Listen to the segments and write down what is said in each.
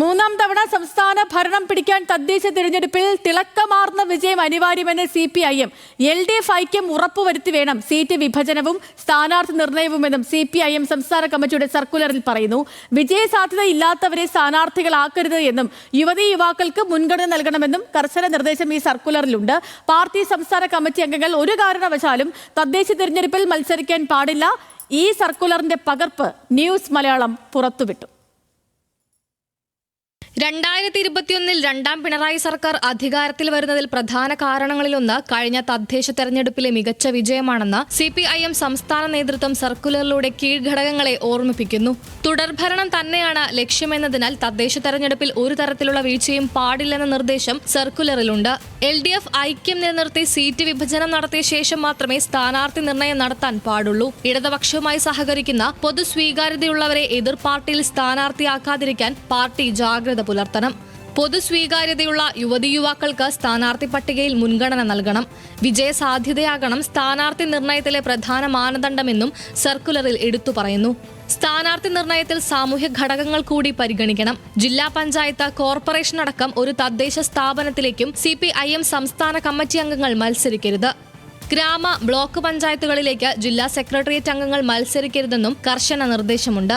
മൂന്നാം തവണ സംസ്ഥാന ഭരണം പിടിക്കാൻ തദ്ദേശ തിരഞ്ഞെടുപ്പിൽ തിളക്കമാർന്ന വിജയം അനിവാര്യമെന്ന് C P I M L D F ഐക്യം ഉറപ്പുവരുത്തി വേണം സീറ്റ് വിഭജനവും സ്ഥാനാർത്ഥി നിർണയവുമെന്നും സി പി ഐ എം സംസ്ഥാന കമ്മിറ്റിയുടെ സർക്കുലറിൽ പറയുന്നു. വിജയ സാധ്യത ഇല്ലാത്തവരെ സ്ഥാനാർത്ഥികളാക്കരുത് എന്നും യുവതീ യുവാക്കൾക്ക് മുൻഗണന നൽകണമെന്നും കർശന നിർദ്ദേശം ഈ സർക്കുലറിലുണ്ട്. പാർട്ടി സംസ്ഥാന കമ്മിറ്റി അംഗങ്ങൾ ഒരു കാരണവശാലും തദ്ദേശ തിരഞ്ഞെടുപ്പിൽ മത്സരിക്കാൻ പാടില്ല. ഈ സർക്കുലറിന്റെ പകർപ്പ് ന്യൂസ് മലയാളം പുറത്തുവിട്ടു. രണ്ടായിരത്തി ഇരുപത്തിയൊന്നിൽ രണ്ടാം പിണറായി സർക്കാർ അധികാരത്തിൽ വരുന്നതിൽ പ്രധാന കാരണങ്ങളിലൊന്ന് കഴിഞ്ഞ തദ്ദേശ തെരഞ്ഞെടുപ്പിലെ മികച്ച വിജയമാണെന്ന് സി പി ഐ എം സംസ്ഥാന നേതൃത്വം സർക്കുലറിലൂടെ കീഴ്ഘടകങ്ങളെ ഓർമ്മിപ്പിക്കുന്നു. തുടർഭരണം തന്നെയാണ് ലക്ഷ്യമെന്നതിനാൽ തദ്ദേശ തെരഞ്ഞെടുപ്പിൽ ഒരു തരത്തിലുള്ള വീഴ്ചയും പാടില്ലെന്ന നിർദ്ദേശം സർക്കുലറിലുണ്ട്. എൽ ഡി എഫ് ഐക്യം നിലനിർത്തി സീറ്റ് വിഭജനം നടത്തിയ ശേഷം മാത്രമേ സ്ഥാനാർത്ഥി നിർണയം നടത്താൻ പാടുള്ളൂ. ഇടതുപക്ഷവുമായി സഹകരിക്കുന്ന പൊതു സ്വീകാര്യതയുള്ളവരെ എതിർ പാർട്ടിയിൽ സ്ഥാനാർത്ഥിയാക്കാതിരിക്കാൻ പാർട്ടി ജാഗ്രത പുലർത്തണം. പൊതു സ്വീകാര്യതയുള്ള യുവതി യുവാക്കൾക്ക് സ്ഥാനാർത്ഥി പട്ടികയിൽ മുൻഗണന നൽകണം. വിജയസാധ്യതയാകണം സ്ഥാനാർത്ഥി നിർണയത്തിലെ പ്രധാന മാനദണ്ഡമെന്നും സർക്കുലറിൽ എടുത്തു പറയുന്നു. സ്ഥാനാർത്ഥി നിർണയത്തിൽ സാമൂഹ്യ ഘടകങ്ങൾ കൂടി പരിഗണിക്കണം. ജില്ലാ പഞ്ചായത്ത് കോർപ്പറേഷൻ അടക്കം ഒരു തദ്ദേശ സ്ഥാപനത്തിലേക്കും സി സംസ്ഥാന കമ്മിറ്റി അംഗങ്ങൾ മത്സരിക്കരുത്. ഗ്രാമ ബ്ലോക്ക് പഞ്ചായത്തുകളിലേക്ക് ജില്ലാ സെക്രട്ടേറിയറ്റ് അംഗങ്ങൾ മത്സരിക്കരുതെന്നും കർശന നിർദ്ദേശമുണ്ട്.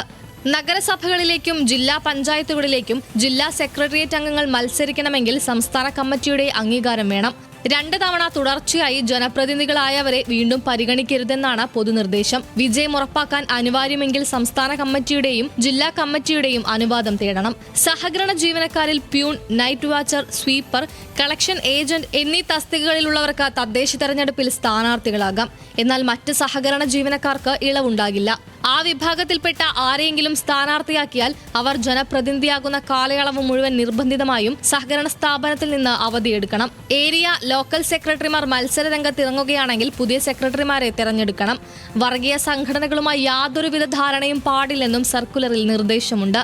നഗരസഭകളിലേക്കും ജില്ലാ പഞ്ചായത്തുകളിലേക്കും ജില്ലാ സെക്രട്ടേറിയറ്റ് അംഗങ്ങൾ മത്സരിക്കണമെങ്കിൽ സംസ്ഥാന കമ്മിറ്റിയുടെ അംഗീകാരം വേണം. രണ്ട് തവണ തുടർച്ചയായി ജനപ്രതിനിധികളായവരെ വീണ്ടും പരിഗണിക്കരുതെന്നാണ് പൊതുനിർദ്ദേശം. വിജയം ഉറപ്പാക്കാൻ അനിവാര്യമെങ്കിൽ സംസ്ഥാന കമ്മിറ്റിയുടെയും ജില്ലാ കമ്മിറ്റിയുടെയും അനുവാദം തേടണം. സഹകരണ ജീവനക്കാരിൽ peon night watcher sweeper collection agent എന്നീ തസ്തികകളിലുള്ളവർക്ക് തദ്ദേശ തെരഞ്ഞെടുപ്പിൽ സ്ഥാനാർത്ഥികളാകാം. എന്നാൽ മറ്റ് സഹകരണ ജീവനക്കാർക്ക് ഇളവുണ്ടാകില്ല. ആ വിഭാഗത്തിൽപ്പെട്ട ആരെയെങ്കിലും സ്ഥാനാർത്ഥിയാക്കിയാൽ അവർ ജനപ്രതിനിധിയാകുന്ന കാലയളവ് മുഴുവൻ നിർബന്ധിതമായും സഹകരണ സ്ഥാപനത്തിൽ നിന്ന് അവധിയെടുക്കണം ഏരിയ ലോക്കൽ സെക്രട്ടറിമാർ മത്സര രംഗത്ത് ഇറങ്ങുകയാണെങ്കിൽ പുതിയ സെക്രട്ടറിമാരെ തിരഞ്ഞെടുക്കണം. വർഗീയ സംഘടനകളുമായി യാതൊരുവിധ ധാരണയും പാടില്ലെന്നും സർക്കുലറിൽ നിർദ്ദേശമുണ്ട്.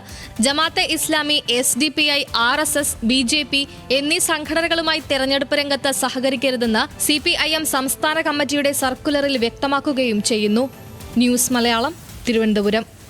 Jamaate Islami S D P I R S S B J P എന്നീ സംഘടനകളുമായി തെരഞ്ഞെടുപ്പ് രംഗത്ത് സഹകരിക്കരുതെന്ന് സി പി ഐ എം സംസ്ഥാന കമ്മിറ്റിയുടെ സർക്കുലറിൽ വ്യക്തമാക്കുകയും ചെയ്യുന്നു. ന്യൂസ് മലയാളം തിരുവനന്തപുരം.